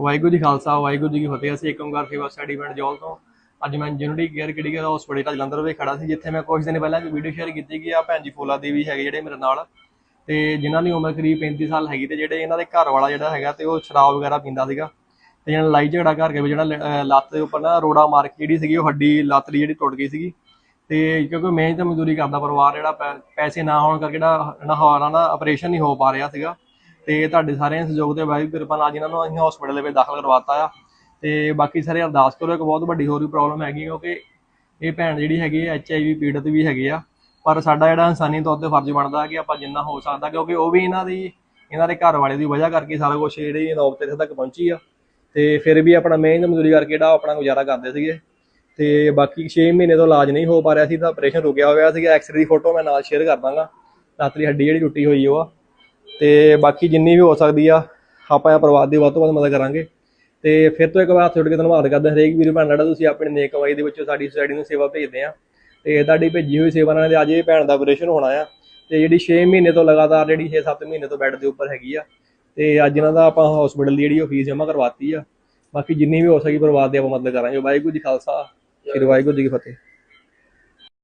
ਵਾਹਿਗੁਰੂ ਜੀ ਖਾਲਸਾ, ਵਾਹਿਗੁਰੂ ਜੀ ਕੀ ਫਤਿਹ। ਅਸੀਂ ਇੱਕ ਓਂਕਾਰ ਸੇਵਾ ਸਟੱਡੀ ਪਿੰਡ ਜੋਲ ਤੋਂ। ਅੱਜ ਮੈਂ ਯੂਨਿਟੀ ਕੇਅਰ ਕਿਹੜੀ ਦਾ ਹਸਪੀਟਲ ਜਲੰਧਰ ਵਿੱਚ ਖੜਾ ਸੀ, ਜਿੱਥੇ ਮੈਂ ਕੁਝ ਦਿਨ ਪਹਿਲਾਂ ਇੱਕ ਵੀਡੀਓ ਸ਼ੇਅਰ ਕੀਤੀ ਕਿ ਆ ਭੈਣ ਜੀ ਫੋਲਾ ਦੇਵੀ ਹੈਗੇ ਜਿਹੜੇ ਮੇਰੇ ਨਾਲ। ਤੇ ਜਿਨ੍ਹਾਂ ਦੀ ਉਮਰ ਕਰੀਬ 35 ਸਾਲ ਹੈਗੀ ਤੇ ਜਿਹੜੇ ਇਹਨਾਂ ਦੇ ਘਰ ਵਾਲਾ ਜਿਹੜਾ ਹੈਗਾ ਤੇ ਉਹ ਸ਼ਰਾਬ ਵਗੈਰਾ ਪੀਂਦਾ ਸੀਗਾ। ਤੇ ਜਿਹੜਾ ਲੜਾਈ ਝਗੜਾ ਘਰ ਕੇ ਜਿਹੜਾ ਲ- ਅਹ, ਲੱਤ ਦੇ ਉੱਪਰ ਨਾ ਰੋੜਾ ਮਾਰ ਕੇ ਜਿਹੜੀ ਸੀਗੀ ਉਹ ਹੱਡੀ ਲੱਤ ਦੀ ਜਿਹੜੀ ਟੁੱਟ ਗਈ ਸੀਗੀ। ਤੇ ਕਿਉਂਕਿ ਮਿਹਨਤ ਤਾਂ ਮਜ਼ਦੂਰੀ ਕਰਦਾ ਪਰਿਵਾਰ ਜਿਹੜਾ ਪੈ- ਪੈਸੇ ਨਾ ਹੋਣ ਕਰਕੇ ਜਿਹੜਾ ਨਹਾਰਾ ਨਾ ਆਪਰੇਸ਼ਨ ਨਹੀਂ ਹੋ ਪਾ ਰਿਹਾ ਸੀਗਾ। ਤੇ ਤੁਹਾਡੇ ਸਾਰਿਆਂ ਦੇ ਸਹਿਯੋਗ ਤੇ ਵਾਹਿਗੁਰੂ ਕਿਰਪਾ ਨਾਲ ਜਿਨ੍ਹਾਂ ਨੂੰ ਅਸੀਂ ਹਸਪੀਟਲ ਦੇ ਵਿੱਚ ਦਾਖਲ ਕਰਵਾਤਾ ਆ। ਤੇ ਬਾਕੀ ਸਾਰੇ ਅਰਦਾਸ ਕਰੋ, ਇੱਕ ਬਹੁਤ ਵੱਡੀ ਹੋਰ ਵੀ ਪ੍ਰੋਬਲਮ ਹੈਗੀ ਕਿਉਂਕਿ ਇਹ ਭੈਣ ਜਿਹੜੀ ਹੈਗੀ ਐਚ ਆਈ ਵੀ ਪੀੜਤ ਵੀ ਹੈਗੀ ਆ। ਪਰ ਸਾਡਾ ਜਿਹੜਾ ਇਨਸਾਨੀ ਤੌਰ ਤੇ ਫਰਜ਼ ਬਣਦਾ ਕਿ ਆਪਾਂ ਜਿੰਨਾ ਹੋ ਸਕਦਾ, ਕਿਉਂਕਿ ਉਹ ਵੀ ਇਹਨਾਂ ਦੀ, ਇਹਨਾਂ ਦੇ ਘਰ ਵਾਲੇ ਦੀ ਵਜ੍ਹਾ ਕਰਕੇ ਸਾਰਾ ਕੁਝ ਜਿਹੜੀ ਨੌਬਤ ਇੱਥੇ ਤੱਕ ਪਹੁੰਚੀ ਆ। ਤੇ ਫਿਰ ਵੀ ਆਪਣਾ ਮਿਹਨਤ ਮਜ਼ਦੂਰੀ ਕਰਕੇ ਜਿਹੜਾ ਆਪਣਾ ਗੁਜ਼ਾਰਾ ਕਰਦੇ ਸੀਗੇ। ਤੇ ਬਾਕੀ 6 ਮਹੀਨੇ ਤੋਂ ਇਲਾਜ ਨਹੀਂ ਹੋ ਪਾ ਰਿਹਾ ਸੀ, ਤਾਂ ਆਪਰੇਸ਼ਨ ਰੁਕਿਆ ਹੋਇਆ ਸੀਗਾ ਐਕਸਰੇ ਦੀ ਫੋਟੋ ਮੈਂ ਨਾਲ ਸ਼ੇਅਰ ਕਰ ਦਾਂਗਾ। ਰਾਤਰੀ ਹੱਡੀ ਜਿਹੜੀ ਟੁੱਟੀ ਹੋਈ ਉਹ ਆ। ਤੇ ਬਾਕੀ ਜਿੰਨੀ ਵੀ ਹੋ ਸਕਦੀ ਆ, ਆਪਾਂ ਇਹ ਪਰਿਵਾਰ ਦੀ ਵੱਧ ਤੋਂ ਵੱਧ ਮਦਦ ਕਰਾਂਗੇ। ਤੇ ਫਿਰ ਤੋਂ ਇੱਕ ਵਾਰ ਹੱਥ ਕੇ ਧੰਨਵਾਦ ਕਰਦੇ ਹਾਂ ਹਰੇਕ ਵੀਰ ਭੈਣ ਜਿਹੜਾ ਤੁਸੀਂ ਆਪਣੀ ਨੇਕ ਕਮਾਈ ਦੇ ਵਿੱਚੋਂ ਸਾਡੀ ਸੋਸਾਇਟੀ ਨੂੰ ਸੇਵਾ ਭੇਜਦੇ ਆ। ਤੇ ਤੁਹਾਡੀ ਭੇਜੀ ਹੋਈ ਸੇਵਾ ਨਾਲ ਤੇ ਅੱਜ ਇਹ ਭੈਣ ਦਾ ਆਪਰੇਸ਼ਨ ਹੋਣਾ ਆ। ਤੇ ਜਿਹੜੀ 6 ਮਹੀਨੇ ਤੋਂ ਲਗਾਤਾਰ ਜਿਹੜੀ 6-7 ਮਹੀਨੇ ਤੋਂ ਬੈੱਡ ਦੇ ਉੱਪਰ ਹੈਗੀ ਆ। ਤੇ ਅੱਜ ਇਹਨਾਂ ਦਾ ਆਪਾਂ ਹਸਪੀਟਲ ਦੀ ਜਿਹੜੀ ਉਹ ਫੀਸ ਜਮ੍ਹਾਂ ਕਰਵਾਤੀ ਆ। ਬਾਕੀ ਜਿੰਨੀ ਵੀ ਹੋ ਸਕੀ ਪਰਿਵਾਰ ਦੀ ਆਪਾਂ ਮਦਦ ਕਰਾਂਗੇ। ਵਾਹਿਗੁਰੂ ਜੀ ਖਾਲਸਾ, ਸ੍ਰੀ ਵਾਹਿਗੁਰੂ ਜੀ ਕੀ ਫਤਿਹ।